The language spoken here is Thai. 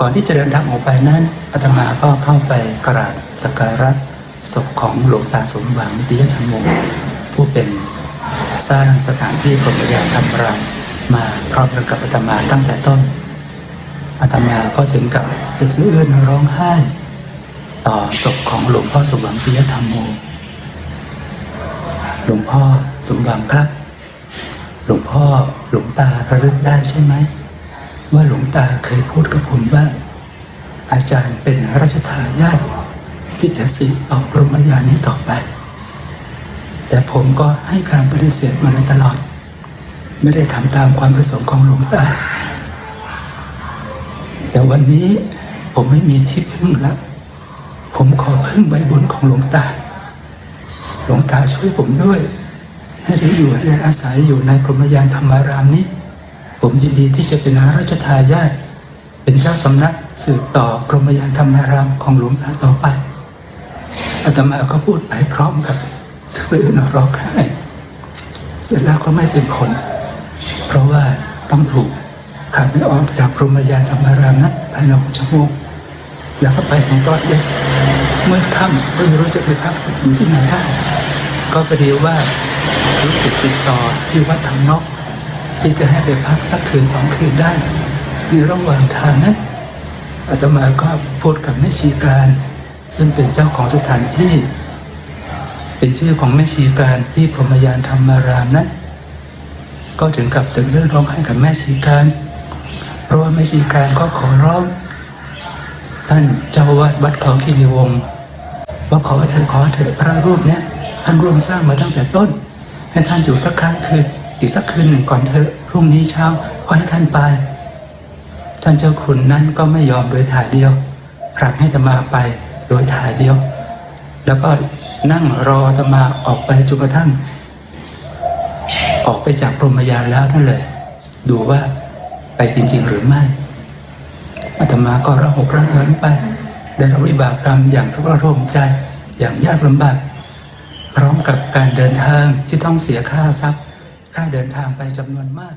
ก่อนที่จะเดินทางออกไปนั้นอาตมาก็เข้าไปกราบสักการะศพของหลวงตาสมหวังนิติยธรรมโมผู้เป็นสร้างสถานที่ปฏิบัติธรรมรามมาพร้อมกับอาตมาตั้งแต่ต้นอาตมาก็ถึงกับสึกสะอื้นร้องไห้ ต่อศพของหลวงพ่อสมหวังปิยธรรมโมหลวงพ่อสมหวังครับ หลวงพ่อหลวงตาระลึกได้ใช่ไหม ว่าหลวงตาเคยพูดกับผมว่า อาจารย์เป็นราชทายาทที่จะสืบต่อพรหมยานนี้ต่อไป แต่ผมก็ให้การปฏิเสธมาตลอด ไม่ได้ทำตามความประสงค์ของหลวงตา แต่วันนี้ผมไม่มีที่พึ่งแล้วผมขอพึ่งใบบุญของหลวงตา หลวงตาช่วยผมด้วย ให้ได้อยู่ได้อาศัยอยู่ในพรหมยานธรรมารามนี้ ผมยินดีที่จะเป็นราชทายาทเป็นเจ้าสำนักสืบต่อพรมยานธรรมารามของหลวงตาต่อไปอาตมาก็พูดไปพร้อมกับซื่อนร้องไห้เสร็จแล้วก็ไม่เป็นผล เพราะว่าต้องถูกขับให้ออกจากพรหมยานธรรมารามนั้นภายในหกชั่วโมงแล้วก็ไปในตอนเย็นเมื่อค่ำก็ไม่รู้จะไปพักอยู่ที่ไหนได้ก็พอดีว่ารู้สึกติดต่อที่วัดทางนอก ที่จะให้ไปพักสักคืนสองคืนได้ ในระหว่างทางนั้นอาตมาก็พูดกับแม่ชีการ ซึ่งเป็นเจ้าของสถานที่ เป็นชื่อของแม่ชีการที่พรหมยานธรรมารามนั้น ก็ถึงกับสึกซื่อร้องไห้กับแม่ชีการ เพราะว่าแม่ชีการก็ขอร้อง ท่านเจ้าวาดวัดเขาคีรีวงศ์ว่าขอเถอะขอเถอะพระรูปเนี้ยท่านร่วมสร้างมาตั้งแต่ต้น ให้ท่านอยู่สักครั้งคืน อีกสักคืนหนึ่งก่อนเถอะพรุ่งนี้เช้าก็ให้ท่านไป ท่านเจ้าคุณนั้นก็ไม่ยอมโดยถ่ายเดียวผลักให้อาตมาไปโดยถ่ายเดียว แล้วก็นั่งรออาตมาออกไปจนกระทั่ง ออกไปจากพรหมยานแล้วนั่นเลย ดูว่าไปจริง ๆ หรือไม่อาตมาก็ระหกระเหินไป ได้รับวิบากกรรมอย่างทุกข์ระทมใจอย่างยากลำบากพร้อมกับการเดินทางที่ต้องเสียค่าทรัพย์ ค่าเดินทางไปจำนวนมาก